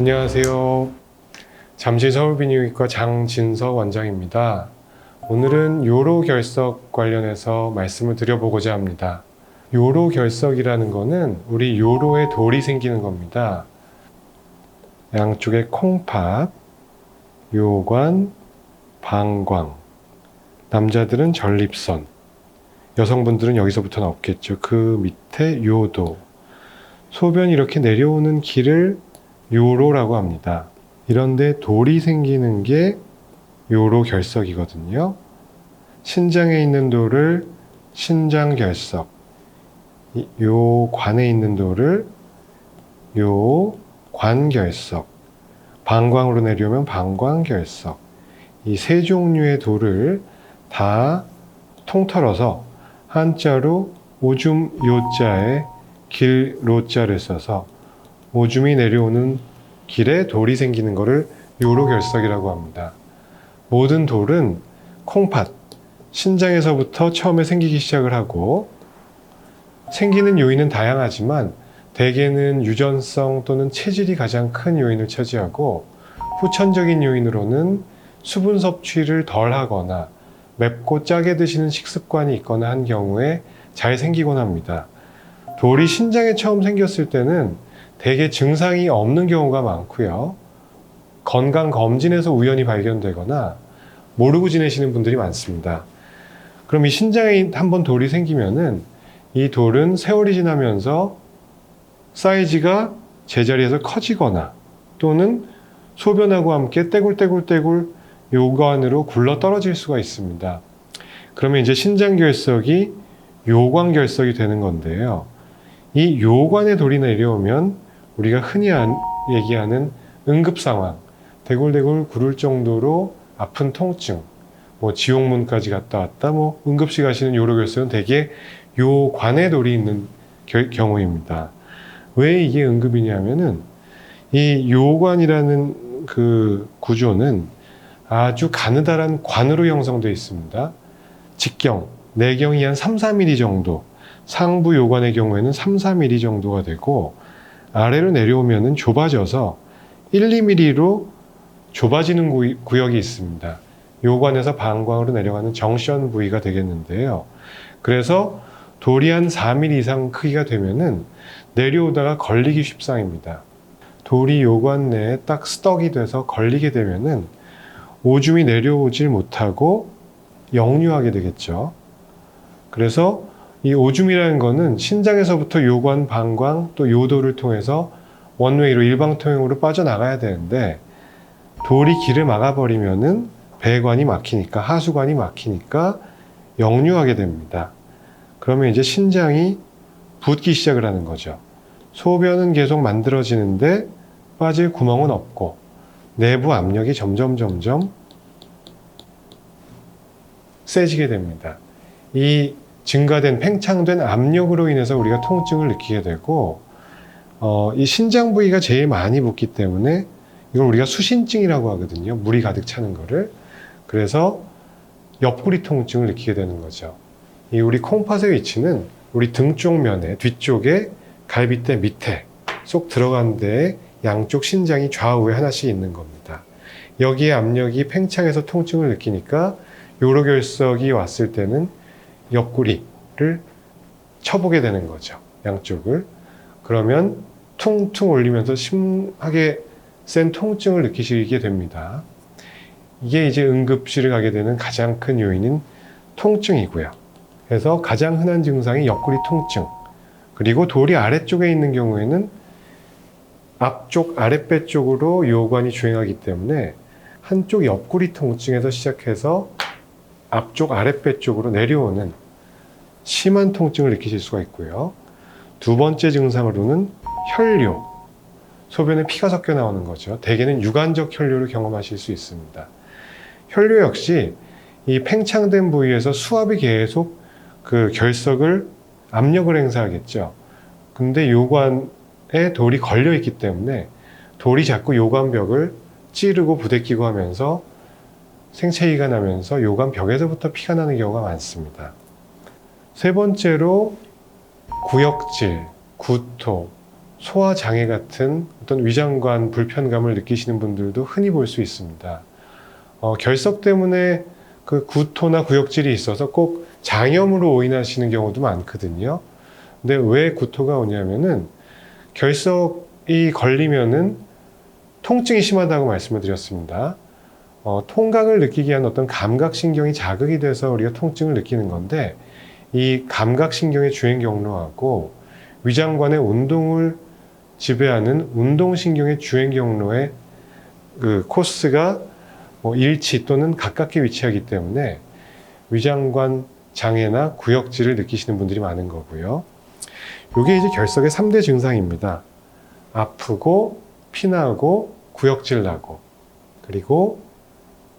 안녕하세요. 잠실 서울비뇨기과 장진석 원장입니다. 오늘은 요로 결석 관련해서 말씀을 드려보고자 합니다. 요로 결석이라는 거는 우리 요로에 돌이 생기는 겁니다. 양쪽에 콩팥, 요관, 방광, 남자들은 전립선, 여성분들은 여기서부터는 없겠죠. 그 밑에 요도, 소변이 이렇게 내려오는 길을 요로라고 합니다. 이런데 돌이 생기는 게 요로 결석이거든요. 신장에 있는 돌을 신장 결석, 이- 요 관에 있는 돌을 요 관결석, 방광으로 내려오면 방광결석. 이 세 종류의 돌을 다 통틀어서 한자로 오줌 요자에 길 로자를 써서 오줌이 내려오는 길에 돌이 생기는 것을 요로결석이라고 합니다. 모든 돌은 콩팥, 신장에서부터 처음에 생기기 시작을 하고 생기는 요인은 다양하지만 대개는 유전성 또는 체질이 가장 큰 요인을 차지하고 후천적인 요인으로는 수분 섭취를 덜 하거나 맵고 짜게 드시는 식습관이 있거나 한 경우에 잘 생기곤 합니다. 돌이 신장에 처음 생겼을 때는 대개 증상이 없는 경우가 많고요. 건강 검진에서 우연히 발견되거나 모르고 지내시는 분들이 많습니다. 그럼 이 신장에 한 번 돌이 생기면은 이 돌은 세월이 지나면서 사이즈가 제자리에서 커지거나 또는 소변하고 함께 떼굴떼굴떼굴 요관으로 굴러 떨어질 수가 있습니다. 그러면 이제 신장 결석이 요관 결석이 되는 건데요. 이 요관에 돌이 내려오면 우리가 흔히 안- 얘기하는 응급 상황, 대굴대굴 구를 정도로 아픈 통증, 뭐 지옥문까지 갔다 왔다, 뭐 응급실 가시는 요로 결석은 대개 요 관에 돌이 있는 결- 경우입니다. 왜 이게 응급이냐면은 이 요관이라는 그 구조는 아주 가느다란 관으로 형성되어 있습니다. 직경, 내경이 한 3, 4mm 정도, 상부 요관의 경우에는 3, 4mm 정도가 되고 아래로 내려오면은 좁아져서 1, 2mm로 좁아지는 구- 구역이 있습니다. 요관에서 방광으로 내려가는 정션 부위가 되겠는데요. 그래서 돌이 한 4mm 이상 크기가 되면은 내려오다가 걸리기 쉽상입니다. 돌이 요관 내에 딱 스떡이 돼서 걸리게 되면은 오줌이 내려오질 못하고 역류하게 되겠죠. 그래서 이 오줌이라는 거는 신장에서부터 요관, 방광, 또 요도를 통해서 원웨이로 일방통행으로 빠져나가야 되는데 돌이 길을 막아버리면은 배관이 막히니까 하수관이 막히니까 역류하게 됩니다. 그러면 이제 신장이 붓기 시작을 하는 거죠. 소변은 계속 만들어지는데 빠질 구멍은 없고 내부 압력이 점점 점점 세지게 됩니다. 이 증가된 팽창된 압력으로 인해서 우리가 통증을 느끼게 되고 어, 이 신장 부위가 제일 많이 붓기 때문에 이걸 우리가 수신증이라고 하거든요. 물이 가득 차는 거를. 그래서 옆구리 통증을 느끼게 되는 거죠. 이 우리 콩팥의 위치는 우리 등 쪽 면에 뒤쪽에 갈비뼈 밑에 쏙 들어간 데에 양쪽 신장이 좌우에 하나씩 있는 겁니다. 여기에 압력이 팽창해서 통증을 느끼니까 요로결석이 왔을 때는 옆구리를 쳐보게 되는 거죠. 양쪽을. 그러면 퉁퉁 올리면서 심하게 센 통증을 느끼시게 됩니다. 이게 이제 응급실을 가게 되는 가장 큰 요인인 통증이고요. 그래서 가장 흔한 증상이 옆구리 통증. 그리고 돌이 아래쪽에 있는 경우에는 앞쪽 아랫배 쪽으로 요관이 주행하기 때문에 한쪽 옆구리 통증에서 시작해서 앞쪽 아랫배 쪽으로 내려오는 심한 통증을 느끼실 수가 있고요. 두 번째 증상으로는 혈뇨, 소변에 피가 섞여 나오는 거죠. 대개는 유관적 혈뇨를 경험하실 수 있습니다. 혈뇨 역시 이 팽창된 부위에서 수압이 계속 그 결석을 압력을 행사하겠죠. 근데 요관에 돌이 걸려 있기 때문에 돌이 자꾸 요관벽을 찌르고 부대끼고 하면서 생체이가 나면서 요관 벽에서부터 피가 나는 경우가 많습니다. 세 번째로 구역질, 구토, 소화 장애 같은 어떤 위장관 불편감을 느끼시는 분들도 흔히 볼 수 있습니다. 어, 결석 때문에 그 구토나 구역질이 있어서 꼭 장염으로 오인하시는 경우도 많거든요. 근데 왜 구토가 오냐면은 결석이 걸리면은 통증이 심하다고 말씀을 드렸습니다. 어, 통각을 느끼게 하는 어떤 감각신경이 자극이 돼서 우리가 통증을 느끼는 건데 이 감각신경의 주행 경로하고 위장관의 운동을 지배하는 운동신경의 주행 경로의 그 코스가 뭐 일치 또는 가깝게 위치하기 때문에 위장관 장애나 구역질을 느끼시는 분들이 많은 거고요. 이게 이제 결석의 3대 증상입니다. 아프고 피나고 구역질 나고 그리고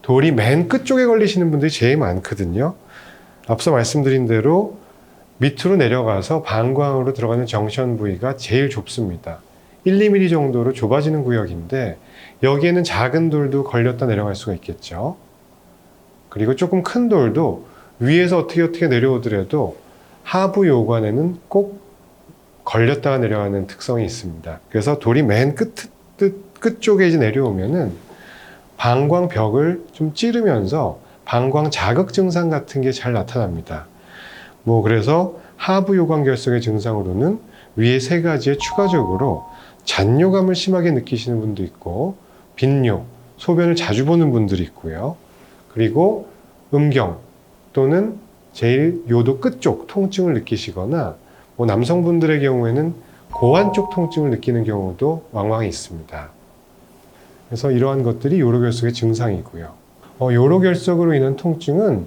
돌이 맨 끝쪽에 걸리시는 분들이 제일 많거든요. 앞서 말씀드린 대로 밑으로 내려가서 방광으로 들어가는 정션 부위가 제일 좁습니다. 1, 2mm 정도로 좁아지는 구역인데 여기에는 작은 돌도 걸렸다 내려갈 수가 있겠죠. 그리고 조금 큰 돌도 위에서 어떻게 어떻게 내려오더라도 하부 요관에는 꼭 걸렸다가 내려가는 특성이 있습니다. 그래서 돌이 맨 끝, 끝, 끝 쪽에 이제 내려오면은 방광 벽을 좀 찌르면서 방광 자극 증상 같은 게 잘 나타납니다. 뭐 그래서 하부 요관 결석의 증상으로는 위에 세 가지에 추가적으로 잔뇨감을 심하게 느끼시는 분도 있고 빈뇨, 소변을 자주 보는 분들이 있고요. 그리고 음경 또는 제일 요도 끝쪽 통증을 느끼시거나 뭐 남성분들의 경우에는 고환 쪽 통증을 느끼는 경우도 왕왕 있습니다. 그래서 이러한 것들이 요로결석의 증상이고요. 어, 요로결석으로 인한 통증은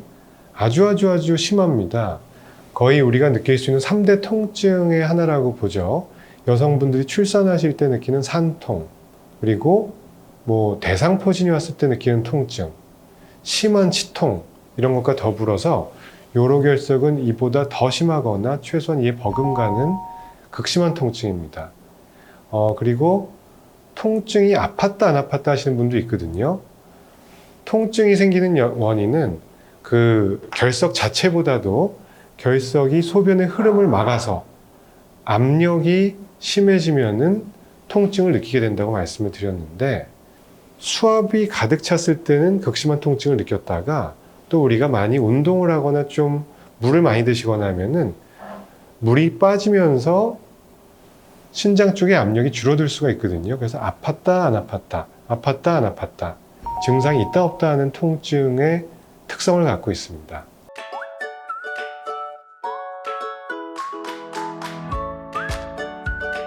아주 아주 아주 심합니다. 거의 우리가 느낄 수 있는 3대 통증의 하나라고 보죠. 여성분들이 출산하실 때 느끼는 산통, 그리고 뭐 대상포진이 왔을 때 느끼는 통증, 심한 치통 이런 것과 더불어서 요로결석은 이보다 더 심하거나 최소한 이에 버금가는 극심한 통증입니다. 어, 그리고 통증이 아팠다 안 아팠다 하시는 분도 있거든요. 통증이 생기는 여- 원인은 그 결석 자체보다도 결석이 소변의 흐름을 막아서 압력이 심해지면은 통증을 느끼게 된다고 말씀을 드렸는데 수압이 가득 찼을 때는 극심한 통증을 느꼈다가 또 우리가 많이 운동을 하거나 좀 물을 많이 드시거나 하면은 물이 빠지면서 신장 쪽의 압력이 줄어들 수가 있거든요. 그래서 아팠다 안 아팠다, 아팠다 안 아팠다 증상이 있다 없다 하는 통증의 특성을 갖고 있습니다.